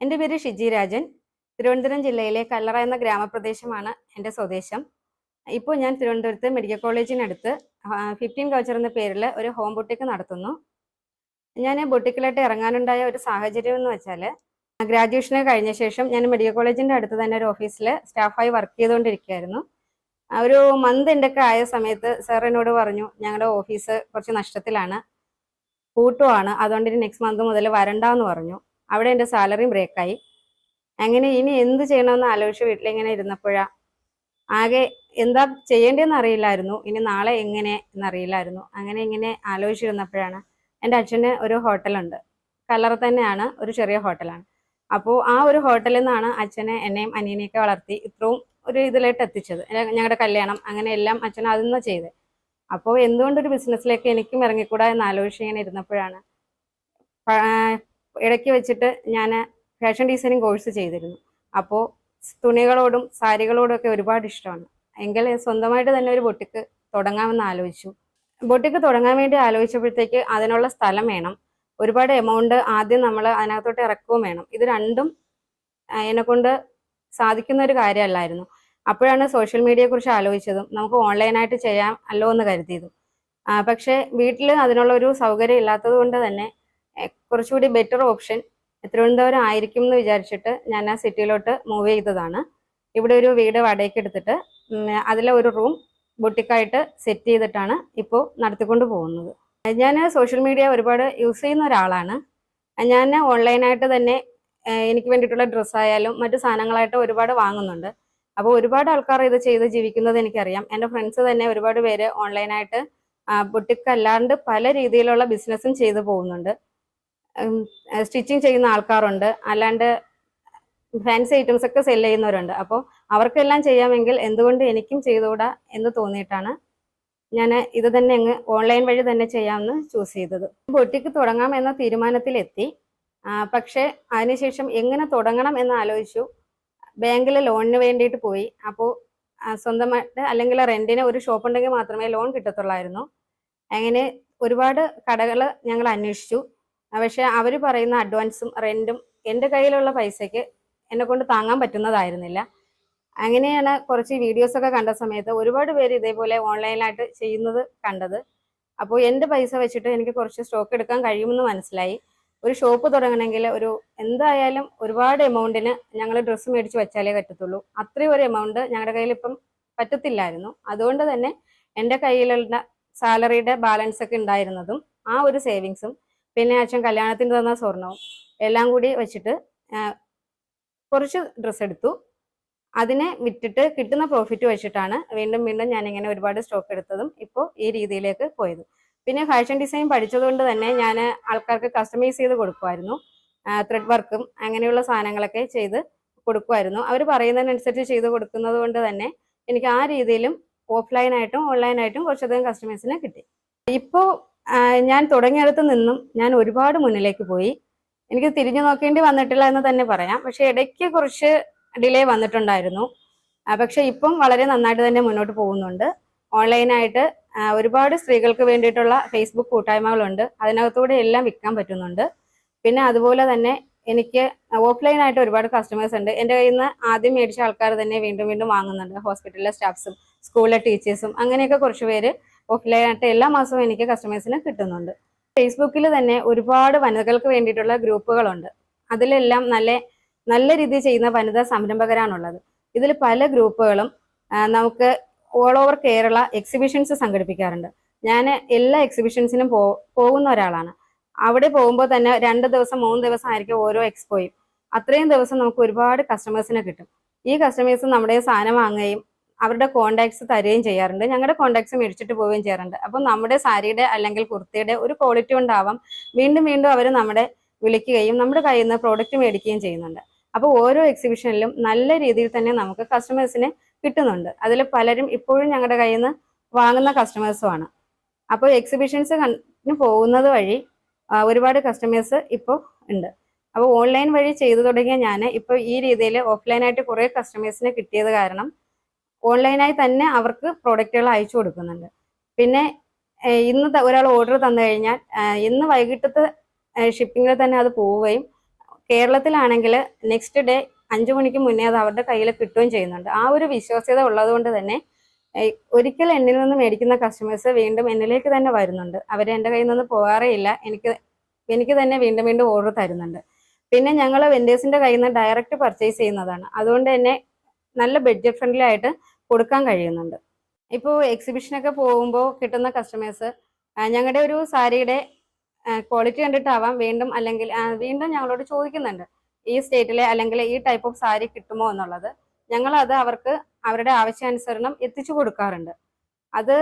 എന്റെ പേര് ഷിജി രാജൻ. തിരുവനന്തപുരം ജില്ലയിലെ കല്ലറ എന്ന ഗ്രാമപ്രദേശമാണ് എന്റെ സ്വദേശം. ഇപ്പോൾ ഞാൻ തിരുവനന്തപുരത്ത് മെഡിക്കൽ കോളേജിനടുത്ത് ഫിഫ്റ്റീൻ കൾച്ചർ എന്ന പേരിൽ ഒരു ഹോം ബൊട്ടിക്ക് നടത്തുന്നു. ഞാൻ ബൊട്ടിക്കിലായിട്ട് ഇറങ്ങാനുണ്ടായ ഒരു സാഹചര്യം എന്ന് വെച്ചാൽ ഗ്രാജുവേഷന് കഴിഞ്ഞ ശേഷം ഞാൻ മെഡിക്കൽ കോളേജിന്റെ അടുത്ത് തന്നെ ഒരു ഓഫീസിൽ സ്റ്റാഫായി വർക്ക് ചെയ്തുകൊണ്ടിരിക്കുകയായിരുന്നു. ഒരു മന്ത് എന്റെ ഒക്കെ ആയ സമയത്ത് സാർ എന്നോട് പറഞ്ഞു ഞങ്ങളുടെ ഓഫീസ് കുറച്ച് നഷ്ടത്തിലാണ്. കൂട്ടുവാണ്. അതുകൊണ്ട് ഇനി നെക്സ്റ്റ് മന്ത് മുതൽ വരണ്ടെന്ന് പറഞ്ഞു. അവിടെ എന്റെ സാലറിയും ബ്രേക്കായി അങ്ങനെ ഇനി എന്ത് ചെയ്യണമെന്ന് ആലോചിച്ച് വീട്ടിലിങ്ങനെ ഇരുന്നപ്പോഴാ ആകെ എന്താ ചെയ്യേണ്ടതെന്ന് അറിയില്ലായിരുന്നു. ഇനി നാളെ എങ്ങനെ എന്നറിയില്ലായിരുന്നു അങ്ങനെ ഇങ്ങനെ ആലോചിച്ചിരുന്നപ്പോഴാണ് എന്റെ അച്ഛന് ഒരു ഹോട്ടലുണ്ട് കലർ തന്നെയാണ് ഒരു ചെറിയ ഹോട്ടലാണ് അപ്പോൾ ആ ഒരു ഹോട്ടലിൽ നിന്നാണ് അച്ഛനെ എന്നെയും അനിയനെയൊക്കെ വളർത്തി ഇത്രയും ഒരു ഇതിലായിട്ട് എത്തിച്ചത്. ഞങ്ങളുടെ കല്യാണം അങ്ങനെ എല്ലാം അച്ഛൻ അതിൽ നിന്ന് ചെയ്തത് അപ്പോൾ എന്തുകൊണ്ടൊരു ബിസിനസ്സിലേക്ക് എനിക്കും ഇറങ്ങിക്കൂടാ എന്ന് ആലോചിച്ച് ഇങ്ങനെ ഇരുന്നപ്പോഴാണ് ഇടയ്ക്ക് വെച്ചിട്ട് ഞാൻ ഫാഷൻ ഡിസൈനിങ് കോഴ്സ് ചെയ്തിരുന്നു. അപ്പോൾ തുണികളോടും സാരികളോടും ഒക്കെ ഒരുപാട് ഇഷ്ടമാണ്. എങ്കിൽ സ്വന്തമായിട്ട് തന്നെ ഒരു ബൊട്ടിക്ക് തുടങ്ങാമെന്ന് ആലോചിച്ചു. ബൊട്ടിക്ക് തുടങ്ങാൻ വേണ്ടി ആലോചിച്ചപ്പോഴത്തേക്ക് അതിനുള്ള സ്ഥലം വേണം. ഒരുപാട് എമൗണ്ട് ആദ്യം നമ്മൾ അതിനകത്തോട്ട് ഇറക്കുകയും വേണം. ഇത് രണ്ടും എന്നെക്കൊണ്ട് സാധിക്കുന്ന ഒരു കാര്യമല്ലായിരുന്നു. അപ്പോഴാണ് സോഷ്യൽ മീഡിയയെക്കുറിച്ച് ആലോചിച്ചതും നമുക്ക് ഓൺലൈനായിട്ട് ചെയ്യാം അല്ലോ എന്ന് കരുതിയതും. പക്ഷേ വീട്ടിൽ അതിനുള്ള ഒരു സൗകര്യം ഇല്ലാത്തത് കൊണ്ട് തന്നെ കുറച്ചുകൂടി ബെറ്റർ ഓപ്ഷൻ തിരുവനന്തപുരം ആയിരിക്കും എന്ന് വിചാരിച്ചിട്ട് ഞാൻ ആ സിറ്റിയിലോട്ട് മൂവ് ചെയ്തതാണ്. ഇവിടെ ഒരു വീട് വാടകയ്ക്ക് എടുത്തിട്ട് അതിലെ ഒരു റൂം ബുട്ടിക്കായിട്ട് സെറ്റ് ചെയ്തിട്ടാണ് ഇപ്പോൾ നടത്തിക്കൊണ്ട് പോകുന്നത്. ഞാൻ സോഷ്യൽ മീഡിയ ഒരുപാട് യൂസ് ചെയ്യുന്ന ഒരാളാണ്. ഞാൻ ഓൺലൈനായിട്ട് തന്നെ എനിക്ക് വേണ്ടിയിട്ടുള്ള ഡ്രസ്സായാലും മറ്റു സാധനങ്ങളായിട്ട് ഒരുപാട് വാങ്ങുന്നുണ്ട്. അപ്പോൾ ഒരുപാട് ആൾക്കാർ ഇത് ചെയ്ത് ജീവിക്കുന്നത് എനിക്കറിയാം. എന്റെ ഫ്രണ്ട്സ് തന്നെ ഒരുപാട് പേര് ഓൺലൈനായിട്ട് ബുട്ടിക്ക് അല്ലാണ്ട് പല രീതിയിലുള്ള ബിസിനസ്സും ചെയ്തു പോകുന്നുണ്ട്. സ്റ്റിച്ചിങ് ചെയ്യുന്ന ആൾക്കാരുണ്ട്. അല്ലാണ്ട് ഫാൻസി ഐറ്റംസ് ഒക്കെ സെൽ ചെയ്യുന്നവരുണ്ട്. അപ്പോൾ അവർക്കെല്ലാം ചെയ്യാമെങ്കിൽ എന്തുകൊണ്ട് എനിക്കും ചെയ്തുകൂടാ എന്ന് തോന്നിയിട്ടാണ് ഞാൻ ഇത് തന്നെ അങ്ങ് ഓൺലൈൻ വഴി തന്നെ ചെയ്യാമെന്ന് ചൂസ് ചെയ്തത്. ബൊട്ടിക്ക് തുടങ്ങാം എന്ന തീരുമാനത്തിലെത്തി. പക്ഷേ അതിനുശേഷം എങ്ങനെ തുടങ്ങണം എന്ന് ആലോചിച്ചു. ബാങ്കിൽ ലോണിന് വേണ്ടിയിട്ട് പോയി. അപ്പോൾ സ്വന്തമായിട്ട് അല്ലെങ്കിൽ റെന്റിന് ഒരു ഷോപ്പ് ഉണ്ടെങ്കിൽ മാത്രമേ ലോൺ കിട്ടത്തുള്ളായിരുന്നു. അങ്ങനെ ഒരുപാട് കടകൾ ഞങ്ങൾ അന്വേഷിച്ചു. പക്ഷേ അവർ പറയുന്ന അഡ്വാൻസും റെന്റും എന്റെ കയ്യിലുള്ള പൈസയ്ക്ക് എന്നെ കൊണ്ട് താങ്ങാൻ പറ്റുന്നതായിരുന്നില്ല. അങ്ങനെയാണ് കുറച്ച് വീഡിയോസൊക്കെ കണ്ട സമയത്ത് ഒരുപാട് പേര് ഇതേപോലെ ഓൺലൈനായിട്ട് ചെയ്യുന്നത് കണ്ടത്. അപ്പോൾ എന്റെ പൈസ വെച്ചിട്ട് എനിക്ക് കുറച്ച് സ്റ്റോക്ക് എടുക്കാൻ കഴിയുമെന്ന് മനസ്സിലായി. ഒരു ഷോപ്പ് തുടങ്ങണമെങ്കിൽ ഒരു എന്തായാലും ഒരുപാട് എമൗണ്ടിന് ഞങ്ങൾ ഡ്രസ്സ് മേടിച്ച് വെച്ചാലേ പറ്റത്തുള്ളൂ. അത്രയും ഒരു എമൗണ്ട് ഞങ്ങളുടെ കയ്യിൽ ഇപ്പം പറ്റത്തില്ലായിരുന്നു. അതുകൊണ്ട് തന്നെ എന്റെ കയ്യിലുള്ള സാലറിയുടെ ബാലൻസ് ഒക്കെ ഉണ്ടായിരുന്നതും ആ ഒരു സേവിങ്സും പിന്നെ അച്ഛൻ കല്യാണത്തിന് തന്ന സ്വർണവും എല്ലാം കൂടി വെച്ചിട്ട് കുറച്ച് ഡ്രസ്സ് എടുത്തു. അതിനെ വിറ്റിട്ട് കിട്ടുന്ന പ്രോഫിറ്റ് വെച്ചിട്ടാണ് വീണ്ടും വീണ്ടും ഞാൻ ഇങ്ങനെ ഒരുപാട് സ്റ്റോക്ക് എടുത്തതും ഇപ്പോൾ ഈ രീതിയിലേക്ക് പോയത്. പിന്നെ ഫാഷൻ ഡിസൈൻ പഠിച്ചതുകൊണ്ട് തന്നെ ഞാൻ ആൾക്കാർക്ക് കസ്റ്റമൈസ് ചെയ്ത് കൊടുക്കുമായിരുന്നു. ത്രെഡ് വർക്കും അങ്ങനെയുള്ള സാധനങ്ങളൊക്കെ ചെയ്ത് കൊടുക്കുമായിരുന്നു. അവർ പറയുന്നതിനനുസരിച്ച് ചെയ്ത് കൊടുക്കുന്നത് കൊണ്ട് തന്നെ എനിക്ക് ആ രീതിയിലും ഓഫ്ലൈനായിട്ടും ഓൺലൈനായിട്ടും കുറച്ചധികം കസ്റ്റമേഴ്സിനെ കിട്ടി. ഇപ്പോൾ ഞാൻ തുടങ്ങിയിടത്ത് നിന്നും ഞാൻ ഒരുപാട് മുന്നിലേക്ക് പോയി. എനിക്ക് തിരിഞ്ഞു നോക്കേണ്ടി വന്നിട്ടില്ല എന്ന് തന്നെ പറയാം. പക്ഷെ ഇടയ്ക്ക് കുറച്ച് ഡിലേ വന്നിട്ടുണ്ടായിരുന്നു. പക്ഷെ ഇപ്പം വളരെ നന്നായിട്ട് തന്നെ മുന്നോട്ട് പോകുന്നുണ്ട്. ഓൺലൈനായിട്ട് ഒരുപാട് സ്ത്രീകൾക്ക് വേണ്ടിയിട്ടുള്ള ഫേസ്ബുക്ക് കൂട്ടായ്മകളുണ്ട്. അതിനകത്തൂടെ എല്ലാം വിൽക്കാൻ പറ്റുന്നുണ്ട്. പിന്നെ അതുപോലെ തന്നെ എനിക്ക് ഓഫ്ലൈനായിട്ട് ഒരുപാട് കസ്റ്റമേഴ്സ് ഉണ്ട്. എന്റെ കയ്യിൽ നിന്ന് ആദ്യം മേടിച്ച ആൾക്കാർ തന്നെ വീണ്ടും വീണ്ടും വാങ്ങുന്നുണ്ട്. ഹോസ്പിറ്റലിലെ സ്റ്റാഫ്സും സ്കൂളിലെ ടീച്ചേഴ്സും അങ്ങനെയൊക്കെ കുറച്ച് പേര് ഓഫ്ലൈനായിട്ട് എല്ലാ മാസവും എനിക്ക് കസ്റ്റമേഴ്സിന് കിട്ടുന്നുണ്ട്. ഫേസ്ബുക്കിൽ തന്നെ ഒരുപാട് വനിതകൾക്ക് വേണ്ടിയിട്ടുള്ള ഗ്രൂപ്പുകളുണ്ട്. അതിലെല്ലാം നല്ല നല്ല രീതിയിൽ ചെയ്യുന്ന വനിതാ സംരംഭകരാണുള്ളത്. ഇതിൽ പല ഗ്രൂപ്പുകളും നമുക്ക് ഓൾ ഓവർ കേരള എക്സിബിഷൻസ് സംഘടിപ്പിക്കാറുണ്ട്. ഞാൻ എല്ലാ എക്സിബിഷൻസിനും പോകുന്ന ഒരാളാണ്. അവിടെ പോകുമ്പോൾ തന്നെ രണ്ട് ദിവസം മൂന്ന് ദിവസം ആയിരിക്കും ഓരോ എക്സ്പോയും അത്രയും ദിവസം നമുക്ക് ഒരുപാട് കസ്റ്റമേഴ്സിനെ കിട്ടും. ഈ കസ്റ്റമേഴ്സ് നമ്മുടെ സാധനം വാങ്ങുകയും അവരുടെ കോണ്ടാക്ട്സ് തരുകയും ചെയ്യാറുണ്ട്. ഞങ്ങളുടെ കോണ്ടാക്ട്സ് മേടിച്ചിട്ട് പോവുകയും ചെയ്യാറുണ്ട്. അപ്പം നമ്മുടെ സാരിയുടെ അല്ലെങ്കിൽ കുർത്തിയുടെ ഒരു ക്വാളിറ്റി ഉണ്ടാവാം വീണ്ടും വീണ്ടും അവർ നമ്മുടെ വിളിക്കുകയും നമ്മുടെ കയ്യിൽ നിന്ന് പ്രോഡക്റ്റ് മേടിക്കുകയും ചെയ്യുന്നുണ്ട്. അപ്പോൾ ഓരോ എക്സിബിഷനിലും നല്ല രീതിയിൽ തന്നെ നമുക്ക് കസ്റ്റമേഴ്സിനെ കിട്ടുന്നുണ്ട്. അതിൽ പലരും ഇപ്പോഴും ഞങ്ങളുടെ കയ്യിൽ നിന്ന് വാങ്ങുന്ന കസ്റ്റമേഴ്സുമാണ് അപ്പോൾ എക്സിബിഷൻസ് പോകുന്നത് വഴി ഒരുപാട് കസ്റ്റമേഴ്സ് ഇപ്പോൾ ഉണ്ട്. അപ്പോൾ ഓൺലൈൻ വഴി ചെയ്തു തുടങ്ങിയ ഞാൻ ഇപ്പോൾ ഈ രീതിയിൽ ഓഫ്ലൈനായിട്ട് കുറേ കസ്റ്റമേഴ്സിനെ കിട്ടിയത് കാരണം ഓൺലൈനായി തന്നെ അവർക്ക് പ്രോഡക്റ്റുകൾ അയച്ചു കൊടുക്കുന്നുണ്ട്. പിന്നെ ഇന്ന് ഒരാൾ ഓർഡർ തന്നു കഴിഞ്ഞാൽ ഇന്ന് വൈകിട്ടത്തെ ഷിപ്പിങ്ങിൽ തന്നെ അത് പോവുകയും കേരളത്തിലാണെങ്കിൽ നെക്സ്റ്റ് ഡേ അഞ്ചു മണിക്ക് മുന്നേ അത് അവരുടെ കയ്യിൽ കിട്ടുകയും ചെയ്യുന്നുണ്ട്. ആ ഒരു വിശ്വാസ്യത ഉള്ളത് കൊണ്ട് തന്നെ ഒരിക്കൽ എന്നിൽ നിന്ന് മേടിക്കുന്ന കസ്റ്റമേഴ്സ് വീണ്ടും എന്നിലേക്ക് തന്നെ വരുന്നുണ്ട്. അവർ എന്റെ കയ്യിൽ നിന്ന് പോകാറേ ഇല്ല. എനിക്ക് എനിക്ക് തന്നെ വീണ്ടും വീണ്ടും ഓർഡർ തരുന്നുണ്ട്. പിന്നെ ഞങ്ങൾ വെൻഡേഴ്സിന്റെ കയ്യിൽ നിന്ന് ഡയറക്റ്റ് പർച്ചേസ് ചെയ്യുന്നതാണ്. അതുകൊണ്ട് തന്നെ നല്ല ബഡ്ജറ്റ് ഫ്രണ്ട്ലി ആയിട്ട് കൊടുക്കാൻ കഴിയുന്നുണ്ട്. ഇപ്പോൾ എക്സിബിഷനൊക്കെ പോകുമ്പോൾ കിട്ടുന്ന കസ്റ്റമേഴ്സ് ഞങ്ങളുടെ ഒരു സാരിയുടെ ക്വാളിറ്റി കണ്ടിട്ടാവാം വീണ്ടും അല്ലെങ്കിൽ വീണ്ടും ഞങ്ങളോട് ചോദിക്കുന്നുണ്ട് ഈ സ്റ്റേറ്റിലെ അല്ലെങ്കിൽ ഈ ടൈപ്പ് ഓഫ് സാരി കിട്ടുമോ എന്നുള്ളത്. ഞങ്ങൾ അത് അവർക്ക് അവരുടെ ആവശ്യാനുസരണം എത്തിച്ചു കൊടുക്കാറുണ്ട്. അത്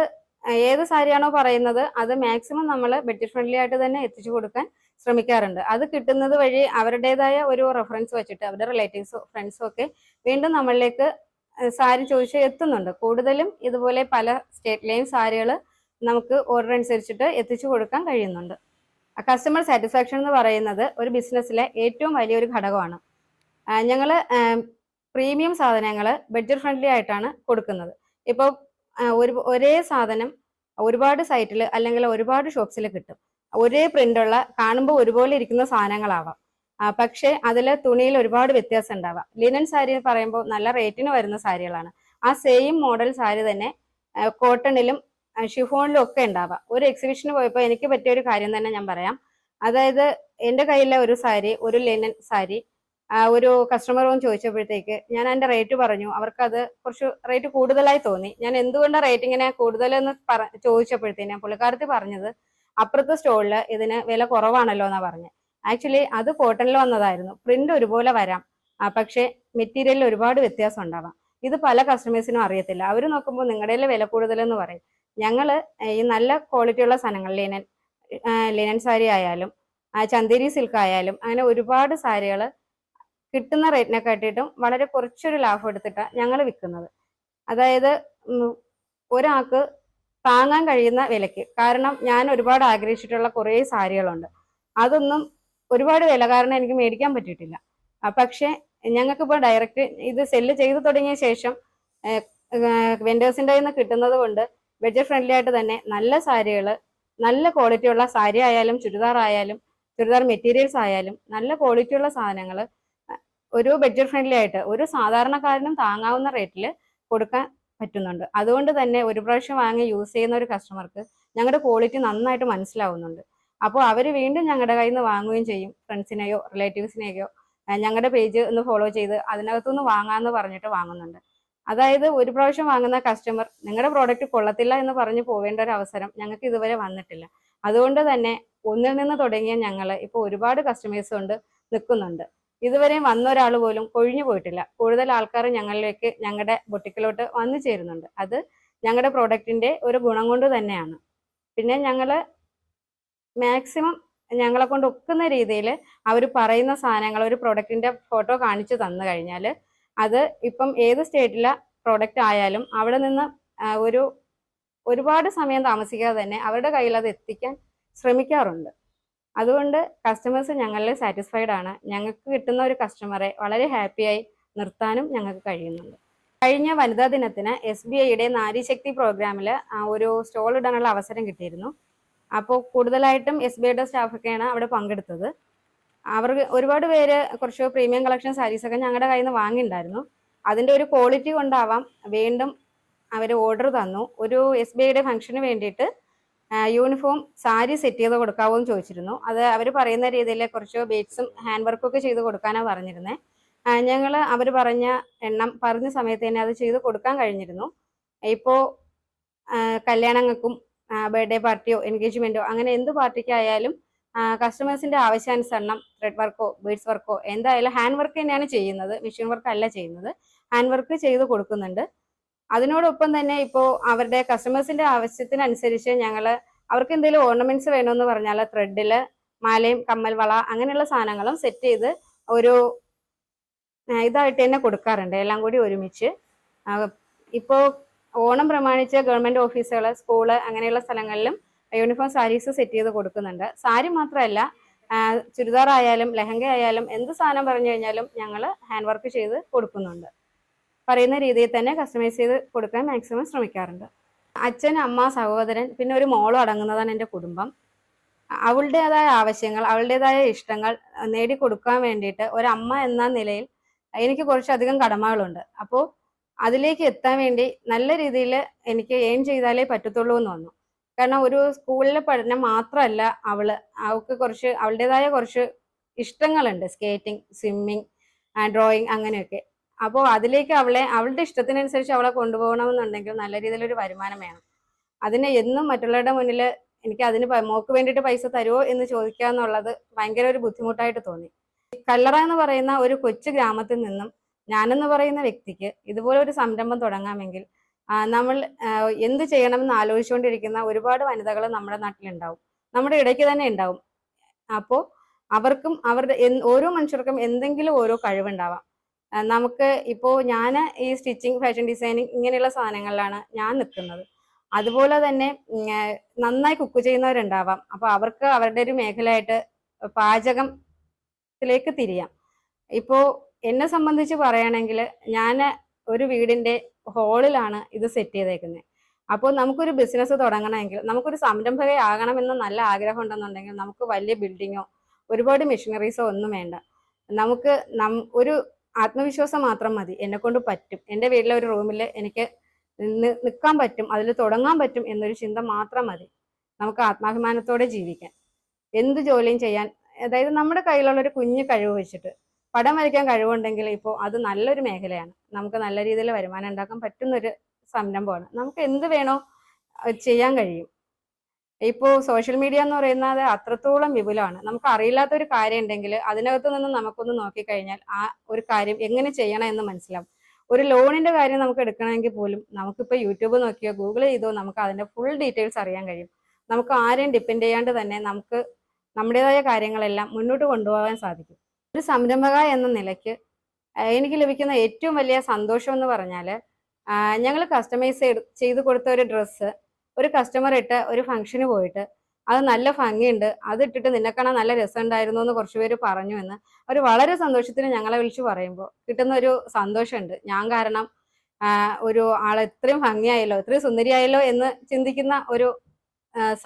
ഏത് സാരിയാണോ പറയുന്നത് അത് മാക്സിമം നമ്മൾ ബഡ്ജറ്റ് ഫ്രണ്ട്ലി ആയിട്ട് തന്നെ എത്തിച്ചു കൊടുക്കാൻ ശ്രമിക്കാറുണ്ട്. അത് കിട്ടുന്നത് വഴി അവരുടേതായ ഒരു റെഫറൻസ് വെച്ചിട്ട് അവരുടെ റിലേറ്റീവ്സോ ഫ്രണ്ട്സോ ഒക്കെ വീണ്ടും നമ്മളിലേക്ക് സാരി ചോദിച്ച് എത്തുന്നുണ്ട്. കൂടുതലും ഇതുപോലെ പല സ്റ്റേറ്റിലെയും സാരികൾ നമുക്ക് ഓർഡർ അനുസരിച്ചിട്ട് എത്തിച്ചു കൊടുക്കാൻ കഴിയുന്നുണ്ട്. കസ്റ്റമർ സാറ്റിസ്ഫാക്ഷൻ എന്ന് പറയുന്നത് ഒരു ബിസിനസ്സിലെ ഏറ്റവും വലിയൊരു ഘടകമാണ്. ഞങ്ങൾ പ്രീമിയം സാധനങ്ങൾ ബഡ്ജറ്റ് ഫ്രണ്ട്ലി ആയിട്ടാണ് കൊടുക്കുന്നത്. ഇപ്പോൾ ഒരു ഒരേ സാധനം ഒരുപാട് സൈറ്റിൽ അല്ലെങ്കിൽ ഒരുപാട് ഷോപ്സിൽ കിട്ടും. ഒരേ പ്രിന്റുള്ള കാണുമ്പോൾ ഒരുപോലെ ഇരിക്കുന്ന സാധനങ്ങളാവാം. പക്ഷെ അതിൽ തുണിയിൽ ഒരുപാട് വ്യത്യാസം ഉണ്ടാവാം. ലിനൻ സാരി പറയുമ്പോൾ നല്ല റേറ്റിന് വരുന്ന സാരികളാണ്. ആ സെയിം മോഡൽ സാരി തന്നെ കോട്ടണിലും ഷിഫോണിലും ഒക്കെ ഉണ്ടാവാം. ഒരു എക്സിബിഷന് പോയപ്പോൾ എനിക്ക് പറ്റിയ ഒരു കാര്യം തന്നെ ഞാൻ പറയാം. അതായത് എന്റെ കയ്യിലെ ഒരു സാരി ഒരു ലിനൻ സാരി ഒരു കസ്റ്റമർ വന്ന് ചോദിച്ചപ്പോഴത്തേക്ക് ഞാൻ അതിന്റെ റേറ്റ് പറഞ്ഞു. അവർക്കത് കുറച്ച് റേറ്റ് കൂടുതലായി തോന്നി. ഞാൻ എന്തുകൊണ്ടാണ് റേറ്റ് ഇങ്ങനെ കൂടുതലെന്ന് പറ ചോദിച്ചപ്പോഴത്തേന് പുള്ളിക്കാരത്തി പറഞ്ഞത് അപ്പുറത്തെ സ്റ്റോളിൽ ഇതിന് വില കുറവാണല്ലോ എന്നാ പറഞ്ഞത് ആക്ച്വലി അത് കോട്ടണിൽ വന്നതായിരുന്നു. പ്രിന്റ് ഒരുപോലെ വരാം. പക്ഷെ മെറ്റീരിയലിൽ ഒരുപാട് വ്യത്യാസം ഉണ്ടാവാം. ഇത് പല കസ്റ്റമേഴ്സിനും അറിയത്തില്ല. അവർ നോക്കുമ്പോൾ നിങ്ങളുടെ വില കൂടുതലെന്ന് പറയും. ഞങ്ങൾ ഈ നല്ല ക്വാളിറ്റി ഉള്ള സാധനങ്ങൾ ലിനൻ ലിനൻ സാരി ആയാലും ചന്തേരി സിൽക്ക് ആയാലും അങ്ങനെ ഒരുപാട് സാരികൾ കിട്ടുന്ന റേറ്റിനെ കാട്ടിയിട്ടും വളരെ കുറച്ചൊരു ലാഭം എടുത്തിട്ടാണ് ഞങ്ങൾ വിൽക്കുന്നത് അതായത് ഒരാൾക്ക് താങ്ങാൻ കഴിയുന്ന വിലയ്ക്ക്. കാരണം ഞാൻ ഒരുപാട് ആഗ്രഹിച്ചിട്ടുള്ള കുറേ സാരികളുണ്ട്. അതൊന്നും ഒരുപാട് വില കാരണം എനിക്ക് മേടിക്കാൻ പറ്റിയിട്ടില്ല. പക്ഷേ ഞങ്ങൾക്കിപ്പോൾ ഡയറക്റ്റ് ഇത് സെല്ല് ചെയ്തു തുടങ്ങിയ ശേഷം വെൻഡേഴ്സിന്റെ നിന്ന് കിട്ടുന്നത് കൊണ്ട് ബഡ്ജറ്റ് ഫ്രണ്ട്ലി ആയിട്ട് തന്നെ നല്ല സാരികൾ നല്ല ക്വാളിറ്റി ഉള്ള സാരി ആയാലും ചുരിദാർ ആയാലും ചുരിദാർ മെറ്റീരിയൽസ് ആയാലും നല്ല ക്വാളിറ്റി ഉള്ള സാധനങ്ങൾ ഒരു ബഡ്ജറ്റ് ഫ്രണ്ട്ലി ആയിട്ട് ഒരു സാധാരണക്കാരനും താങ്ങാവുന്ന റേറ്റിൽ കൊടുക്കാൻ പറ്റുന്നുണ്ട്. അതുകൊണ്ട് തന്നെ ഒരു പ്രാവശ്യം വാങ്ങി യൂസ് ചെയ്യുന്ന ഒരു കസ്റ്റമർക്ക് ഞങ്ങളുടെ ക്വാളിറ്റി നന്നായിട്ട് മനസ്സിലാവുന്നുണ്ട്. അപ്പോൾ അവർ വീണ്ടും ഞങ്ങളുടെ കയ്യിൽ നിന്ന് വാങ്ങുകയും ചെയ്യും. ഫ്രണ്ട്സിനെയോ റിലേറ്റീവ്സിനെയോ ഞങ്ങളുടെ പേജ് ഒന്ന് ഫോളോ ചെയ്ത് അതിനകത്തുനിന്ന് വാങ്ങാമെന്ന് പറഞ്ഞിട്ട് വാങ്ങുന്നുണ്ട്. അതായത് ഒരു പ്രാവശ്യം വാങ്ങുന്ന കസ്റ്റമർ നിങ്ങളുടെ പ്രോഡക്റ്റ് കൊള്ളത്തില്ല എന്ന് പറഞ്ഞ് പോവേണ്ട ഒരു അവസരം ഞങ്ങൾക്ക് ഇതുവരെ വന്നിട്ടില്ല. അതുകൊണ്ട് തന്നെ ഒന്നിൽ നിന്ന് തുടങ്ങിയ ഞങ്ങൾ ഇപ്പോൾ ഒരുപാട് കസ്റ്റമേഴ്സ് കൊണ്ട് നിൽക്കുന്നുണ്ട് ഇതുവരെയും വന്ന ഒരാൾ പോലും കൊഴിഞ്ഞു പോയിട്ടില്ല. കൂടുതൽ ആൾക്കാർ ഞങ്ങളിലേക്ക് ഞങ്ങളുടെ ബൊട്ടിക്കിലോട്ട് വന്നു ചേരുന്നുണ്ട്. അത് ഞങ്ങളുടെ പ്രോഡക്റ്റിന്റെ ഒരു ഗുണം കൊണ്ട് തന്നെയാണ്. പിന്നെ ഞങ്ങൾ മാക്സിമം ഞങ്ങളെ കൊണ്ട് ഒക്കുന്ന രീതിയിൽ അവർ പറയുന്ന സാധനങ്ങൾ ഒരു പ്രോഡക്റ്റിന്റെ ഫോട്ടോ കാണിച്ചു തന്നു കഴിഞ്ഞാൽ അത് ഇപ്പം ഏത് സ്റ്റേറ്റിലെ പ്രോഡക്റ്റ് ആയാലും അവിടെ നിന്ന് ഒരു ഒരുപാട് സമയം താമസിക്കാതെ തന്നെ അവരുടെ കയ്യിൽ അത് എത്തിക്കാൻ ശ്രമിക്കാറുണ്ട്. അതുകൊണ്ട് കസ്റ്റമേഴ്സ് ഞങ്ങളിൽ സാറ്റിസ്ഫൈഡ് ആണ്. ഞങ്ങൾക്ക് കിട്ടുന്ന ഒരു കസ്റ്റമറെ വളരെ ഹാപ്പിയായി നിർത്താനും ഞങ്ങൾക്ക് കഴിയുന്നുണ്ട്. കഴിഞ്ഞ വനിതാ ദിനത്തിന് എസ് ബി ഐയുടെ നാരീശക്തി പ്രോഗ്രാമിൽ ഒരു സ്റ്റോൾ ഇടാനുള്ള അവസരം കിട്ടിയിരുന്നു. അപ്പോൾ കൂടുതലായിട്ടും എസ് ബി ഐയുടെ സ്റ്റാഫൊക്കെയാണ് അവിടെ പങ്കെടുത്തത്. അവർക്ക് ഒരുപാട് പേര് കുറച്ച് പ്രീമിയം കളക്ഷൻ സാരീസൊക്കെ ഞങ്ങളുടെ കയ്യിൽ നിന്ന് വാങ്ങിയിട്ടുണ്ടായിരുന്നു അതിന്റെ ഒരു ക്വാളിറ്റി കൊണ്ടാവാം വീണ്ടും അവർ ഓർഡർ തന്നു. ഒരു എസ് ബി ഐയുടെ ഫംഗ്ഷന് വേണ്ടിയിട്ട് യൂണിഫോം സാരി സെറ്റ് ചെയ്ത് കൊടുക്കാവോ എന്ന് ചോദിച്ചിരുന്നു. അത് അവർ പറയുന്ന രീതിയിൽ കുറച്ച് ബേറ്റ്സും ഹാൻഡ് വർക്കും ഒക്കെ ചെയ്ത് കൊടുക്കാനാണ് പറഞ്ഞിരുന്നത് ഞങ്ങൾ അവർ പറഞ്ഞ എണ്ണം പറഞ്ഞ സമയത്ത് തന്നെ അത് ചെയ്ത് കൊടുക്കാൻ കഴിഞ്ഞിരുന്നു. ഇപ്പോൾ കല്യാണങ്ങൾക്കും ബർത്ത്ഡേ പാർട്ടിയോ എൻഗേജ്മെന്റോ അങ്ങനെ എന്ത് പാർട്ടിക്കായാലും കസ്റ്റമേഴ്സിന്റെ ആവശ്യാനുസരണം ത്രെഡ് വർക്കോ ബീഡ്സ് വർക്കോ എന്തായാലും ഹാൻഡ് വർക്ക് തന്നെയാണ് ചെയ്യുന്നത്. മെഷീൻ വർക്ക് അല്ല ചെയ്യുന്നത്. ഹാൻഡ് വർക്ക് ചെയ്ത് കൊടുക്കുന്നുണ്ട്. അതിനോടൊപ്പം തന്നെ ഇപ്പോൾ അവരുടെ കസ്റ്റമേഴ്സിന്റെ ആവശ്യത്തിനനുസരിച്ച് ഞങ്ങൾ അവർക്ക് എന്തെങ്കിലും ഓർണമെന്റ്സ് വേണമെന്ന് പറഞ്ഞാൽ ത്രെഡിൽ മാലയും കമ്മൽ വള അങ്ങനെയുള്ള സാധനങ്ങളും സെറ്റ് ചെയ്ത് ഒരു ഇതായിട്ട് തന്നെ കൊടുക്കാറുണ്ട്. എല്ലാം കൂടി ഒരുമിച്ച്. ഇപ്പോൾ ഓണം പ്രമാണിച്ച ഗവൺമെന്റ് ഓഫീസുകൾ സ്കൂൾ അങ്ങനെയുള്ള സ്ഥലങ്ങളിലും യൂണിഫോം സാരീസ് സെറ്റ് ചെയ്ത് കൊടുക്കുന്നുണ്ട്. സാരി മാത്രമല്ല ചുരിദാർ ആയാലും ലെഹങ്ക ആയാലും എന്ത് സാധനം പറഞ്ഞു കഴിഞ്ഞാലും ഞങ്ങൾ ഹാൻഡ് വർക്ക് ചെയ്ത് കൊടുക്കുന്നുണ്ട്. പറയുന്ന രീതിയിൽ തന്നെ കസ്റ്റമൈസ് ചെയ്ത് കൊടുക്കാൻ മാക്സിമം ശ്രമിക്കാറുണ്ട്. അച്ഛൻ അമ്മ സഹോദരൻ പിന്നെ ഒരു മോളും അടങ്ങുന്നതാണ് എന്റെ കുടുംബം. അവളുടേതായ ആവശ്യങ്ങൾ അവളുടേതായ ഇഷ്ടങ്ങൾ നേടിക്കൊടുക്കാൻ വേണ്ടിയിട്ട് ഒരമ്മ എന്ന നിലയിൽ എനിക്ക് കുറച്ചധികം കടമകളുണ്ട്. അപ്പോൾ അതിലേക്ക് എത്താൻ വേണ്ടി നല്ല രീതിയിൽ എനിക്ക് എയിം ചെയ്താലേ പറ്റത്തുള്ളൂ എന്ന് വന്നു കാരണം ഒരു സ്കൂളിലെ പഠനം മാത്രമല്ല അവൾ അവൾക്ക് കുറച്ച് അവളുടേതായ കുറച്ച് ഇഷ്ടങ്ങളുണ്ട്. സ്കേറ്റിംഗ് സ്വിമ്മിങ് ഡ്രോയിങ് അങ്ങനെയൊക്കെ. അപ്പോൾ അതിലേക്ക് അവളെ അവളുടെ ഇഷ്ടത്തിനനുസരിച്ച് അവളെ കൊണ്ടുപോകണമെന്നുണ്ടെങ്കിൽ നല്ല രീതിയിലൊരു വരുമാനം വേണം. അതിന് എന്നും മറ്റുള്ളവരുടെ മുന്നിൽ എനിക്ക് അതിന് മോക്ക് വേണ്ടിയിട്ട് പൈസ തരുമോ എന്ന് ചോദിക്കുക എന്നുള്ളത് ഭയങ്കര ഒരു ബുദ്ധിമുട്ടായിട്ട് തോന്നി. കല്ലറ എന്ന് പറയുന്ന ഒരു കൊച്ചു ഗ്രാമത്തിൽ നിന്നും ഞാനെന്ന് പറയുന്ന വ്യക്തിക്ക് ഇതുപോലെ ഒരു സംരംഭം തുടങ്ങാമെങ്കിൽ നമ്മൾ എന്ത് ചെയ്യണമെന്ന് ആലോചിച്ചുകൊണ്ടിരിക്കുന്ന ഒരുപാട് വനിതകൾ നമ്മുടെ നാട്ടിലുണ്ടാവും. നമ്മുടെ ഇടയ്ക്ക് തന്നെ ഉണ്ടാവും. അപ്പോൾ അവർക്കും അവരുടെ ഓരോ മനുഷ്യർക്കും എന്തെങ്കിലും ഓരോ കഴിവുണ്ടാവാം. നമുക്ക് ഇപ്പോൾ ഞാൻ ഈ സ്റ്റിച്ചിങ് ഫാഷൻ ഡിസൈനിങ് ഇങ്ങനെയുള്ള സാധനങ്ങളിലാണ് ഞാൻ നിൽക്കുന്നത്. അതുപോലെ തന്നെ നന്നായി കുക്ക് ചെയ്യുന്നവരുണ്ടാവാം. അപ്പോൾ അവർക്ക് അവരുടെ ഒരു മേഖലയായിട്ട് പാചകത്തിലേക്ക് തിരിയാം. ഇപ്പോൾ എന്നെ സംബന്ധിച്ച് പറയുകയാണെങ്കിൽ ഞാൻ ഒരു വീടിന്റെ ഹോളിലാണ് ഇത് സെറ്റ് ചെയ്തേക്കുന്നത്. അപ്പോൾ നമുക്കൊരു ബിസിനസ് തുടങ്ങണമെങ്കിൽ നമുക്കൊരു സംരംഭകയാകണമെന്ന് നല്ല ആഗ്രഹം ഉണ്ടെന്നുണ്ടെങ്കിൽ നമുക്ക് വലിയ ബിൽഡിങ്ങോ ഒരുപാട് മെഷീനറീസോ ഒന്നും വേണ്ട. നമുക്ക് നം ഒരു ആത്മവിശ്വാസം മാത്രം മതി. എന്നെ കൊണ്ട് പറ്റും. എന്റെ വീട്ടിലെ ഒരു റൂമിൽ എനിക്ക് നിന്ന് നിൽക്കാൻ പറ്റും അതിൽ തുടങ്ങാൻ പറ്റും എന്നൊരു ചിന്ത മാത്രം മതി. നമുക്ക് ആത്മാഭിമാനത്തോടെ ജീവിക്കാൻ. എന്ത് ജോലിയും ചെയ്യാൻ അതായത് നമ്മുടെ കയ്യിലുള്ള ഒരു കുഞ്ഞു കഴിവ് വെച്ചിട്ട് പടം വരയ്ക്കാൻ കഴിവുണ്ടെങ്കിൽ ഇപ്പോൾ അത് നല്ലൊരു മേഖലയാണ്. നമുക്ക് നല്ല രീതിയിൽ വരുമാനം ഉണ്ടാക്കാൻ പറ്റുന്നൊരു സംരംഭമാണ്. നമുക്ക് എന്ത് വേണോ ചെയ്യാൻ കഴിയും. ഇപ്പോൾ സോഷ്യൽ മീഡിയ എന്ന് പറയുന്നത് അത്രത്തോളം വിപുലമാണ്. നമുക്ക് അറിയില്ലാത്ത ഒരു കാര്യം ഉണ്ടെങ്കിൽ അതിനകത്ത് നിന്ന് നമുക്കൊന്ന് നോക്കിക്കഴിഞ്ഞാൽ ആ ഒരു കാര്യം എങ്ങനെ ചെയ്യണം എന്ന് മനസ്സിലാവും. ഒരു ലോണിന്റെ കാര്യം നമുക്ക് എടുക്കണമെങ്കിൽ പോലും നമുക്കിപ്പോൾ യൂട്യൂബ് നോക്കിയോ ഗൂഗിൾ ചെയ്തോ നമുക്ക് അതിന്റെ ഫുൾ ഡീറ്റെയിൽസ് അറിയാൻ കഴിയും. നമുക്ക് ആരെയും ഡിപ്പെൻഡ് ചെയ്യാണ്ട് തന്നെ നമുക്ക് നമ്മുടേതായ കാര്യങ്ങളെല്ലാം മുന്നോട്ട് കൊണ്ടുപോകാൻ സാധിക്കും. ഒരു സംരംഭക എന്ന നിലയ്ക്ക് എനിക്ക് ലഭിക്കുന്ന ഏറ്റവും വലിയ സന്തോഷം എന്ന് പറഞ്ഞാൽ ഞങ്ങൾ കസ്റ്റമൈസ് ചെയ്ത് കൊടുത്ത ഒരു ഡ്രസ്സ് ഒരു കസ്റ്റമർ ഇട്ട് ഒരു ഫംഗ്ഷന് പോയിട്ട് അത് നല്ല ഭംഗിയുണ്ട് അത് ഇട്ടിട്ട് നിന്നെ കാണാൻ നല്ല രസമുണ്ടായിരുന്നു എന്ന് കുറച്ചുപേര് പറഞ്ഞു എന്ന് അവർ വളരെ സന്തോഷത്തിന് ഞങ്ങളെ വിളിച്ച് പറയുമ്പോൾ കിട്ടുന്ന ഒരു സന്തോഷമുണ്ട്. ഞാൻ കാരണം ഒരു ആൾ ഇത്രയും ഭംഗിയായല്ലോ ഇത്രയും സുന്ദരിയായല്ലോ എന്ന് ചിന്തിക്കുന്ന ഒരു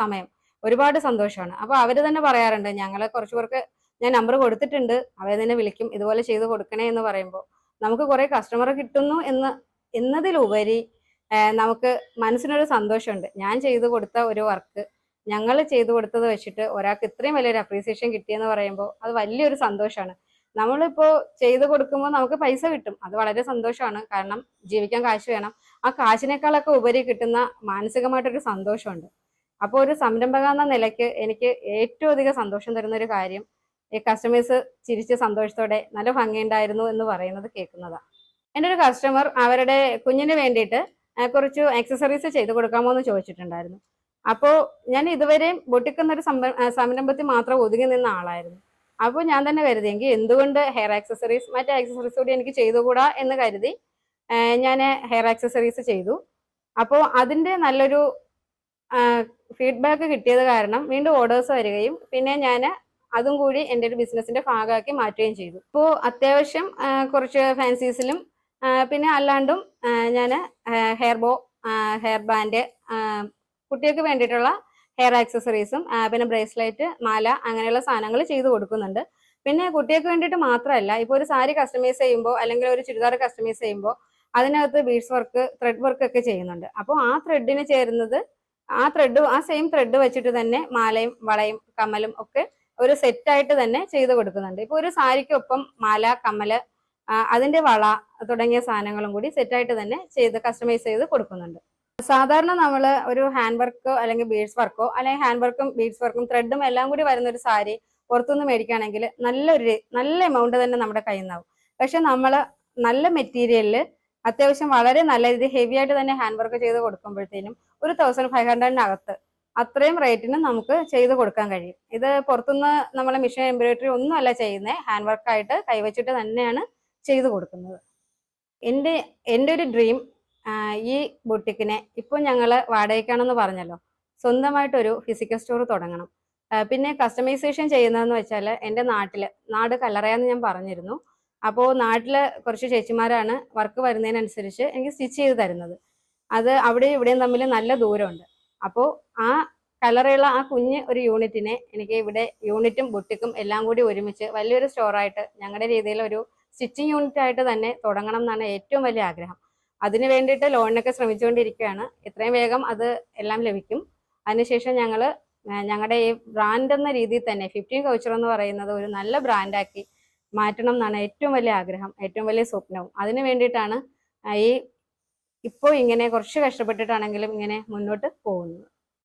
സമയം ഒരുപാട് സന്തോഷമാണ്. അപ്പോൾ അവർ തന്നെ പറയാറുണ്ട് ഞങ്ങളെ കുറച്ച് പേർക്ക് ഞാൻ നമ്പർ കൊടുത്തിട്ടുണ്ട് അവരെ തന്നെ വിളിക്കും ഇതുപോലെ ചെയ്ത് കൊടുക്കണേ എന്ന് പറയുമ്പോൾ നമുക്ക് കുറേ കസ്റ്റമർ കിട്ടുന്നു എന്ന് എന്നതിലുപരി നമുക്ക് മനസ്സിനൊരു സന്തോഷമുണ്ട്. ഞാൻ ചെയ്തു കൊടുത്ത ഒരു വർക്ക് ഞങ്ങൾ ചെയ്തു കൊടുത്തത് വെച്ചിട്ട് ഒരാൾക്ക് ഇത്രയും വലിയൊരു അപ്രീസിയേഷൻ കിട്ടിയെന്ന് പറയുമ്പോൾ അത് വലിയൊരു സന്തോഷമാണ്. നമ്മളിപ്പോൾ ചെയ്തു കൊടുക്കുമ്പോൾ നമുക്ക് പൈസ കിട്ടും. അത് വളരെ സന്തോഷമാണ്. കാരണം ജീവിക്കാൻ കാശ് വേണം. ആ കാശിനേക്കാളൊക്കെ ഉപരി കിട്ടുന്ന മാനസികമായിട്ടൊരു സന്തോഷമുണ്ട്. അപ്പോൾ ഒരു സംരംഭക എന്ന നിലയ്ക്ക് എനിക്ക് ഏറ്റവും അധികം സന്തോഷം തരുന്ന ഒരു കാര്യം ഈ കസ്റ്റമേഴ്സ് ചിരിച്ച സന്തോഷത്തോടെ നല്ല ഭംഗിയുണ്ടായിരുന്നു എന്ന് പറയുന്നത് കേൾക്കുന്നതാണ് എന്റെ ഒരു കസ്റ്റമർ അവരുടെ കുഞ്ഞിന് വേണ്ടിയിട്ട് കുറച്ച് ആക്സസറീസ് ചെയ്ത് കൊടുക്കാമോ എന്ന് ചോദിച്ചിട്ടുണ്ടായിരുന്നു. അപ്പോൾ ഞാൻ ഇതുവരെയും ബൊട്ടിക്കുന്ന ഒരു സംര- സംരംഭത്തിൽ മാത്രം ഒതുങ്ങി നിന്ന ആളായിരുന്നു. അപ്പോൾ ഞാൻ തന്നെ കരുതിയെങ്കിൽ എന്തുകൊണ്ട് ഹെയർ ആക്സസറീസ് മറ്റേ ആക്സസറീസ് കൂടി എനിക്ക് ചെയ്തുകൂടാ? എന്ന് കരുതി ഞാൻ ഹെയർ ആക്സസറീസ് ചെയ്തു. അപ്പോൾ അതിന്റെ നല്ലൊരു ഫീഡ്ബാക്ക് കിട്ടിയത് കാരണം വീണ്ടും ഓർഡേഴ്സ് വരികയും പിന്നെ ഞാൻ അതും കൂടി എന്റെ ഒരു ബിസിനസ്സിന്റെ ഭാഗമാക്കി മാറ്റുകയും ചെയ്തു. ഇപ്പോൾ അത്യാവശ്യം കുറച്ച് ഫാൻസീസിലും പിന്നെ അല്ലാണ്ടും ഞാൻ ഹെയർ ബോ ഹെയർ ബാൻഡ് കുട്ടികൾക്ക് വേണ്ടിയിട്ടുള്ള ഹെയർ ആക്സസറീസും പിന്നെ ബ്രേസ്ലെറ്റ് മാല അങ്ങനെയുള്ള സാധനങ്ങൾ ചെയ്തു കൊടുക്കുന്നുണ്ട്. പിന്നെ കുട്ടികൾക്ക് വേണ്ടിയിട്ട് മാത്രമല്ല ഇപ്പോൾ ഒരു സാരി കസ്റ്റമൈസ് ചെയ്യുമ്പോൾ അല്ലെങ്കിൽ ഒരു ചുരിദാർ കസ്റ്റമൈസ് ചെയ്യുമ്പോൾ അതിനകത്ത് ബീഡ്സ് വർക്ക് ത്രെഡ് വർക്ക് ഒക്കെ ചെയ്യുന്നുണ്ട്. അപ്പോൾ ആ ത്രെഡിന് ചേരുന്നത് ആ ത്രെഡ് ആ സെയിം ത്രെഡ് വെച്ചിട്ട് തന്നെ മാലയും വളയും കമ്മലും ഒക്കെ ഒരു സെറ്റായിട്ട് തന്നെ ചെയ്ത് കൊടുക്കുന്നുണ്ട്. ഇപ്പോൾ ഒരു സാരിക്കൊപ്പം മാല കമ്മൽ അതിന്റെ വള തുടങ്ങിയ സാധനങ്ങളും കൂടി സെറ്റായിട്ട് തന്നെ ചെയ്ത് കസ്റ്റമൈസ് ചെയ്ത് കൊടുക്കുന്നുണ്ട്. സാധാരണ നമ്മൾ ഒരു ഹാൻഡ് വർക്കോ അല്ലെങ്കിൽ ബീഡ്സ് വർക്കോ അല്ലെങ്കിൽ ഹാൻഡ് വർക്കും ബീഡ്സ് വർക്കും ത്രെഡും എല്ലാം കൂടി വരുന്ന ഒരു സാരി പുറത്തുനിന്ന് മേടിക്കുകയാണെങ്കിൽ നല്ലൊരു നല്ല എമൗണ്ട് തന്നെ നമ്മുടെ കയ്യിൽ നിന്നാവും. പക്ഷെ നമ്മൾ നല്ല മെറ്റീരിയലിൽ അത്യാവശ്യം വളരെ നല്ല രീതിയിൽ ഹെവി ആയിട്ട് തന്നെ ഹാൻഡ് വർക്ക് ചെയ്ത് കൊടുക്കുമ്പോഴത്തേനും ഒരു തൗസൻഡ് ഫൈവ് ഹൺഡ്രഡിനകത്ത് അത്രയും റേറ്റിന് നമുക്ക് ചെയ്ത് കൊടുക്കാൻ കഴിയും. ഇത് പുറത്തുനിന്ന് നമ്മളെ മിഷൻ എംബ്രോയിഡറി ഒന്നും അല്ല ചെയ്യുന്നത് ഹാൻഡ് വർക്കായിട്ട് കൈവച്ചിട്ട് തന്നെയാണ് ചെയ്ത് കൊടുക്കുന്നത്. എന്റെ എന്റെ ഒരു ഡ്രീം ഈ ബുട്ടിക്കിനെ ഇപ്പോൾ ഞങ്ങൾ വാടകയ്ക്കാണെന്ന് പറഞ്ഞല്ലോ. സ്വന്തമായിട്ടൊരു ഫിസിക്കൽ സ്റ്റോർ തുടങ്ങണം. പിന്നെ കസ്റ്റമൈസേഷൻ ചെയ്യുന്നതെന്ന് വെച്ചാൽ എന്റെ നാട്ടിൽ നാട് കല്ലറയാന്ന് ഞാൻ പറഞ്ഞിരുന്നു. അപ്പോൾ നാട്ടിൽ കുറച്ച് ചേച്ചിമാരാണ് വർക്ക് വരുന്നതിനനുസരിച്ച് എനിക്ക് സ്റ്റിച്ച് ചെയ്ത് തരുന്നത്. അത് അവിടെയും ഇവിടെയും തമ്മിൽ നല്ല ദൂരമുണ്ട്. അപ്പോൾ ആ കലറുള്ള ആ കുഞ്ഞ് ഒരു യൂണിറ്റിനെ എനിക്ക് ഇവിടെ യൂണിറ്റും ബുട്ടിക്കും എല്ലാം കൂടി ഒരുമിച്ച് വലിയൊരു സ്റ്റോറായിട്ട് ഞങ്ങളുടെ രീതിയിൽ ഒരു സ്റ്റിച്ചിങ് യൂണിറ്റ് ആയിട്ട് തന്നെ തുടങ്ങണം എന്നാണ് ഏറ്റവും വലിയ ആഗ്രഹം. അതിന് വേണ്ടിയിട്ട് ലോണിനൊക്കെ ശ്രമിച്ചുകൊണ്ടിരിക്കുകയാണ്. എത്രയും വേഗം അത് എല്ലാം ലഭിക്കും. അതിനുശേഷം ഞങ്ങൾ ഞങ്ങളുടെ ഈ ബ്രാൻഡ് എന്ന രീതിയിൽ തന്നെ ഫിഫ്റ്റീൻ കൗച്ചർ എന്ന് പറയുന്നത് ഒരു നല്ല ബ്രാൻഡാക്കി മാറ്റണം എന്നാണ് ഏറ്റവും വലിയ ആഗ്രഹം ഏറ്റവും വലിയ സ്വപ്നവും അതിന് വേണ്ടിയിട്ടാണ് ഈ ഇപ്പോൾ ഇങ്ങനെ കുറച്ച് കഷ്ടപ്പെട്ടിട്ടാണെങ്കിലും ഇങ്ങനെ മുന്നോട്ട് പോകുന്നത്.